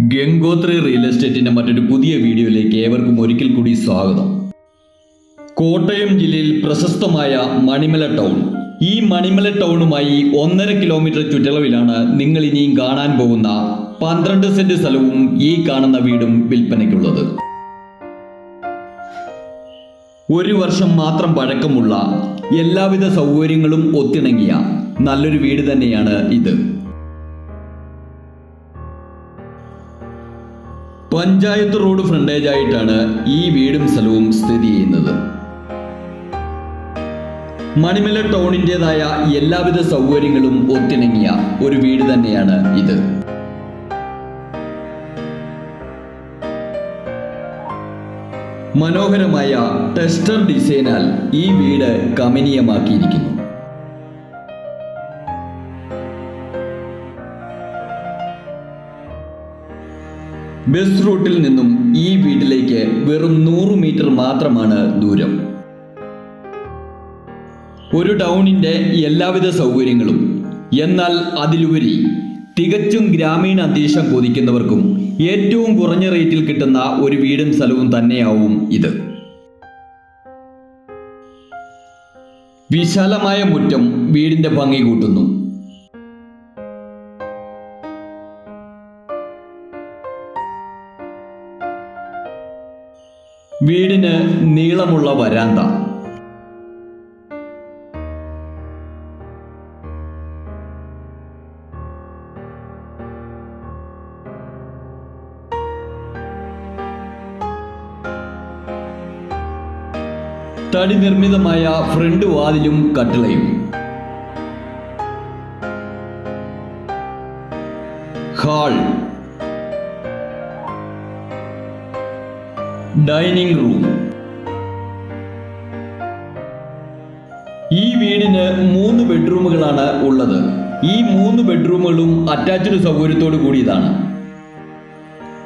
Gangotri real എസ്റ്റേറ്റിന്റെ മറ്റൊരു പുതിയ വീഡിയോയിലേക്ക് ഏവർക്കും ഒരിക്കൽ കൂടി സ്വാഗതം. കോട്ടയം ജില്ലയിൽ പ്രശസ്തമായ മണിമല ടൗൺ. ഈ മണിമല ടൗണുമായി ഒന്നര കിലോമീറ്റർ ചുറ്റളവിലാണ് നിങ്ങൾ ഇനിയും കാണാൻ പോകുന്ന പന്ത്രണ്ട് സെന്റ് സ്ഥലവും ഈ കാണുന്ന വീടും വിൽപ്പനയ്ക്കുള്ളത്. ഒരു വർഷം മാത്രം പഴക്കമുള്ള എല്ലാവിധ സൗകര്യങ്ങളും ഒത്തിണങ്ങിയ നല്ലൊരു വീട് തന്നെയാണ് ഇത്. പഞ്ചായത്ത് റോഡ് ഫ്രണ്ടേജ് ആയിട്ടാണ് ഈ വീടും സ്ഥലവും സ്ഥിതി ചെയ്യുന്നത്. മണിമല ടൗണിന്റെതായ എല്ലാവിധ സൗകര്യങ്ങളും ഒത്തിണങ്ങിയ ഒരു വീട് തന്നെയാണ് ഇത്. മനോഹരമായ ടെസ്റ്റർ ഡിസൈനാൽ ഈ വീട് കമനീയമാക്കിയിരിക്കുന്നു ബസ് റൂട്ടിൽ നിന്നും ഈ വീട്ടിലേക്ക് വെറും നൂറ് മീറ്റർ മാത്രമാണ് ദൂരം. ഒരു ടൗണിന്റെ എല്ലാവിധ സൗകര്യങ്ങളും എന്നാൽ അതിലുപരി തികച്ചും ഗ്രാമീണ അന്തരീക്ഷം കൊതിക്കുന്നവർക്കും ഏറ്റവും കുറഞ്ഞ റേറ്റിൽ കിട്ടുന്ന ഒരു വീടും സ്ഥലവും തന്നെയാവും ഇത്. വിശാലമായ മുറ്റം വീടിന്റെ ഭംഗി കൂട്ടുന്നു. വീടിന് നീളമുള്ള വരാന്ത. തടി നിർമ്മിതമായ ഫ്രണ്ട് വാതിലും കട്ടിളയും. ഹാൾ. Dining room. ഈ വീടിന് മൂന്ന് ബെഡ്റൂമുകളാണ് ഉള്ളത്. ഈ മൂന്ന് ബെഡ്റൂമുകളും അറ്റാച്ച്ഡ് സൗകര്യത്തോടു കൂടിയതാണ്.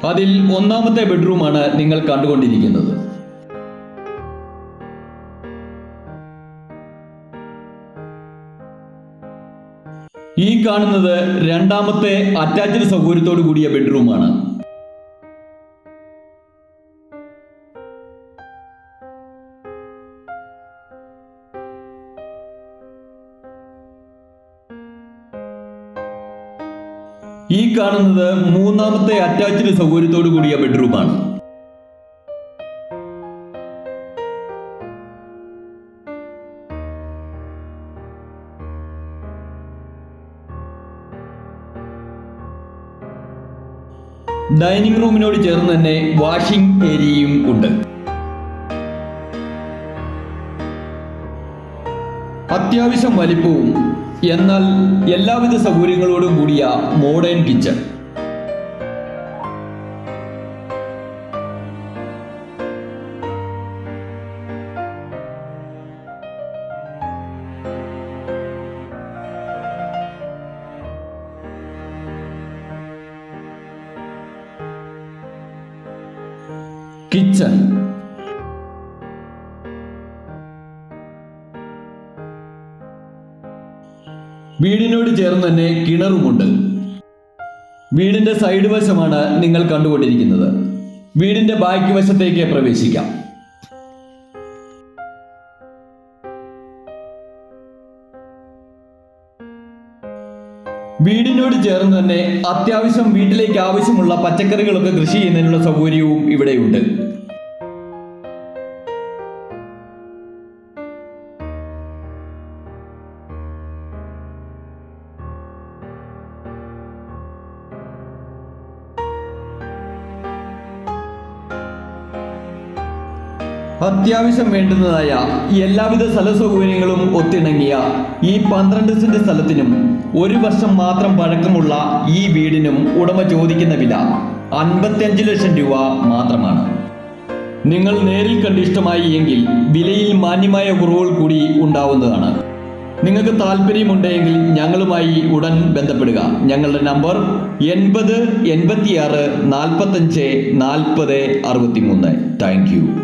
അതിൽ ഒന്നാമത്തെ ബെഡ്റൂമാണ് നിങ്ങൾ കണ്ടുകൊണ്ടിരിക്കുന്നത്. ഈ കാണുന്നത് രണ്ടാമത്തെ അറ്റാച്ച്ഡ് സൗകര്യത്തോടു കൂടിയ ബെഡ്റൂമാണ്. ഈ കാണുന്നത് മൂന്നാമത്തെ അറ്റാച്ച്ഡ് സൗകര്യത്തോടു കൂടിയ ബെഡ്റൂമാണ് ഡൈനിങ് റൂമിനോട് ചേർന്ന് തന്നെ വാഷിംഗ് ഏരിയയും ഉണ്ട്. അത്യാവശ്യം വലിപ്പവും എന്നാൽ എല്ലാവിധ സൗകര്യങ്ങളോടും കൂടിയ മോഡേൺ കിച്ചൺ കിച്ചൺ വീടിനോട് ചേർന്ന് തന്നെ കിണറുമുണ്ട്. വീടിന്റെ സൈഡ് വശമാണ് നിങ്ങൾ കണ്ടുകൊണ്ടിരിക്കുന്നത്. വീടിന്റെ ബാക്കി വശത്തേക്ക് പ്രവേശിക്കാം. വീടിനോട് ചേർന്ന് തന്നെ അത്യാവശ്യം വീട്ടിലേക്ക് ആവശ്യമുള്ള പച്ചക്കറികളൊക്കെ കൃഷി ചെയ്യുന്നതിനുള്ള സൗകര്യവും ഇവിടെയുണ്ട്. അത്യാവശ്യം വേണ്ടുന്നതായ എല്ലാവിധ സ്ഥല സൗകര്യങ്ങളും ഒത്തിണങ്ങിയ ഈ പന്ത്രണ്ട് സെന്റ് സ്ഥലത്തിനും ഒരു വർഷം മാത്രം പഴക്കമുള്ള ഈ വീടിനും ഉടമ ചോദിക്കുന്ന വില അൻപത്തിയഞ്ച് ലക്ഷം രൂപ മാത്രമാണ്. നിങ്ങൾ നേരിൽ കണ്ട് ഇഷ്ടമായി എങ്കിൽ വിലയിൽ മാന്യമായ കുറവുകൾ കൂടി ഉണ്ടാവുന്നതാണ്. നിങ്ങൾക്ക് താല്പര്യമുണ്ടെങ്കിൽ ഞങ്ങളുമായി ഉടൻ ബന്ധപ്പെടുക. ഞങ്ങളുടെ നമ്പർ എൺപത് എൺപത്തിയാറ് നാൽപ്പത്തഞ്ച് നാൽപ്പത് അറുപത്തി മൂന്ന് താങ്ക് യു.